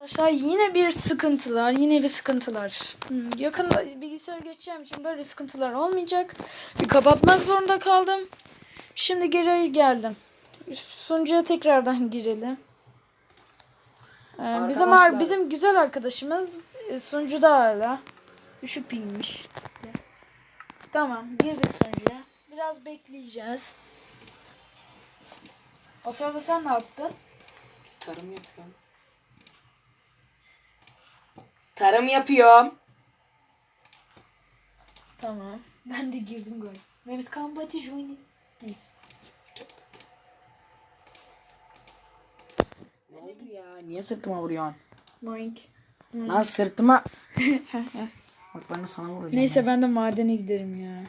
Arkadaşlar yine bir sıkıntılar, yine bir sıkıntılar. Hmm, yakında bilgisayar geçeceğim için böyle sıkıntılar olmayacak. Bir kapatmak zorunda kaldım. Şimdi geri geldim. Sunucuya tekrardan girelim. Ee, bizim ar- bizim güzel arkadaşımız e, sunucuda hala. Düşük pingmiş. Tamam, girdik sunucuya. Biraz bekleyeceğiz. O sırada sen ne yaptın? Tarım yapıyorum. Tarım yapıyorum. Tamam. Ben de girdim gol. Mehmet Kambati join. Neyse. Ne oldu ya? Niye sırtıma vuruyorsun? Boink. Lan sırtıma. Bak ben de sana vuracağım. Neyse ben de madene giderim ya.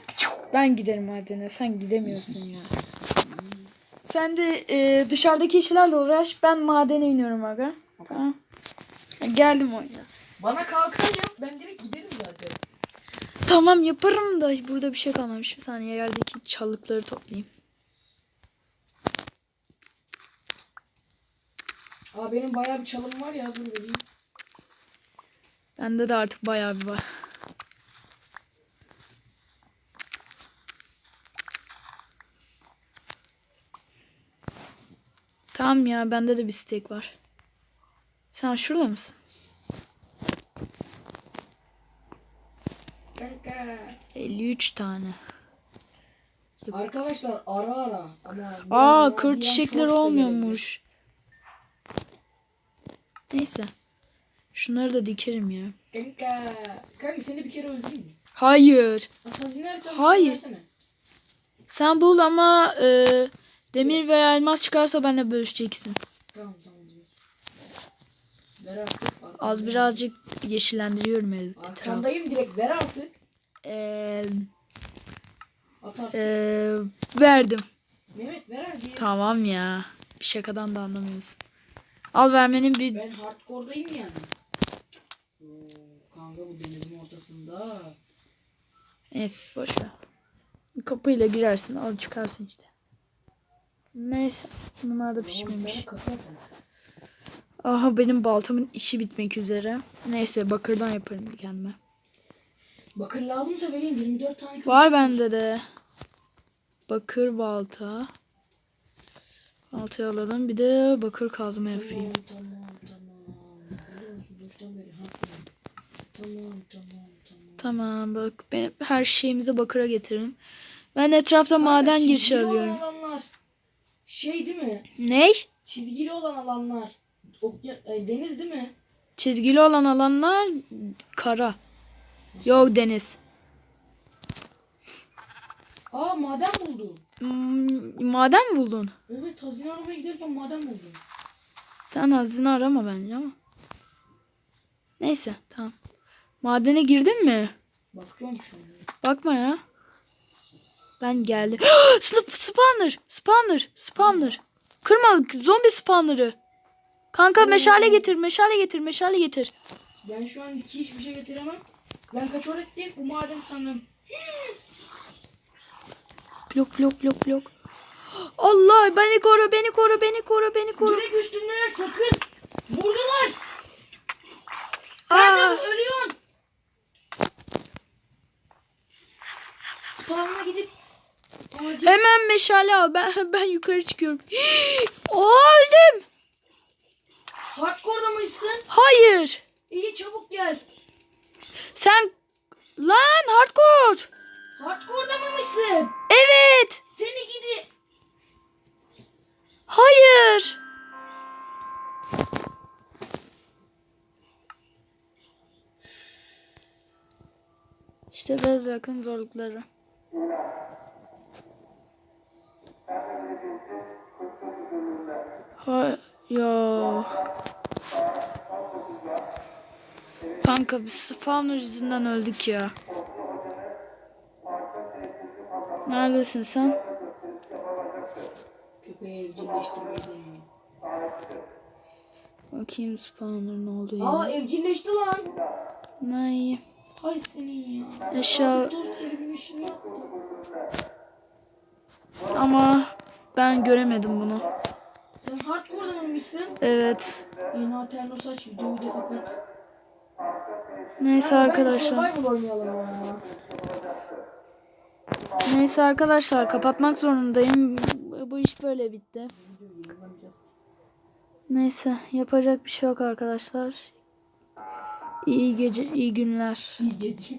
Ben giderim madene. Sen gidemiyorsun ya. Sen de e, dışarıdaki işlerle uğraş. Ben madene iniyorum aga. Tamam. Geldim oyuna. Bana kalkan yap. Ben direkt giderim zaten. Tamam yaparım da burada bir şey kalmamış. Bir saniye yerdeki çalıkları toplayayım. Aa benim bayağı bir çalım var ya. Dur vereyim. Bende de artık bayağı bir var. Tamam ya bende de bir steak var. Sen şurada mısın? Kanka. 53 tane. Arkadaşlar ara ara. Ama Aa kır da olmuyormuş. Neyse. Şunları da dikerim ya. Kanka. Kanka seni bir kere öldüreyim mi? Hayır. Hayır. versene. Sen bul ama e, demir veya elmas çıkarsa benimle bölüşeceksin. Tamam tamam. Ver artık. Az birazcık yeşillendiriyorum el etrafı. Arkandayım direkt ver artık. Ee, At artık. ee, verdim. Mehmet ver hadi. Tamam ya. Bir şakadan da anlamıyorsun. Al vermenin bir... Ben hardcore'dayım yani. Oo, kanka bu denizin ortasında. Ef boş ver. Kapıyla girersin al çıkarsın işte. Neyse. Bunlar da pişmemiş. Aha benim baltamın işi bitmek üzere. Neyse bakırdan yaparım kendime. Bakır lazımsa vereyim 24 tane kömür Var bende de. Bakır balta. Baltayı alalım. Bir de bakır kazma yapayım. Tamam tamam tamam. Tamam tamam tamam. Tamam bak benim her şeyimizi bakıra getirin. Ben etrafta Kanka, maden girişi alıyorum. alanlar. Şey değil mi? Ney? Çizgili olan alanlar. Okya, e, deniz değil mi? Çizgili olan alanlar kara. Yok deniz. Aa maden buldum. Hmm, maden mi buldun? Evet hazine aramaya giderken maden buldum. Sen hazine arama bence ama. Neyse tamam. Madene girdin mi? Bakıyorum şu an. Bakma ya. Ben geldim. Sp- spawner, spawner, spawner. Kırma zombi spawner'ı. Kanka meşale getir, meşale getir, meşale getir. Ben şu an hiçbir şey getiremem. Ben kaçor ettim. Bu maden sandım. Blok blok blok blok. Allah beni koru, beni koru, beni koru, beni koru. Direkt üstündeler sakın. Vurdular. Nerede bu? Ölüyorsun. Spawn'a gidip hemen meşale al. Ben ben yukarı çıkıyorum. Aa, öldüm. Hardcore'da mısın? Hayır. İyi çabuk gel. Sen lan hardcore. Hardcore'da mıymışsın? Evet. Seni gidi. Hayır. İşte biraz yakın zorlukları. Ha ya. Kanka biz spawner yüzünden öldük ya. Neredesin sen? Köpeği evcilleştirmeyi. Bakayım spawner ne oldu ya. Aa evcilleşti lan. Ne? Hay senin ya. Artık dost işini yaptı. Ama ben göremedim bunu. Sen hardcore'da mıymışsın? Evet. Yeni Aternos aç videoyu da kapat. Neyse arkadaşlar. Neyse arkadaşlar kapatmak zorundayım. Bu iş böyle bitti. Neyse yapacak bir şey yok arkadaşlar. İyi gece, iyi günler. İyi gece.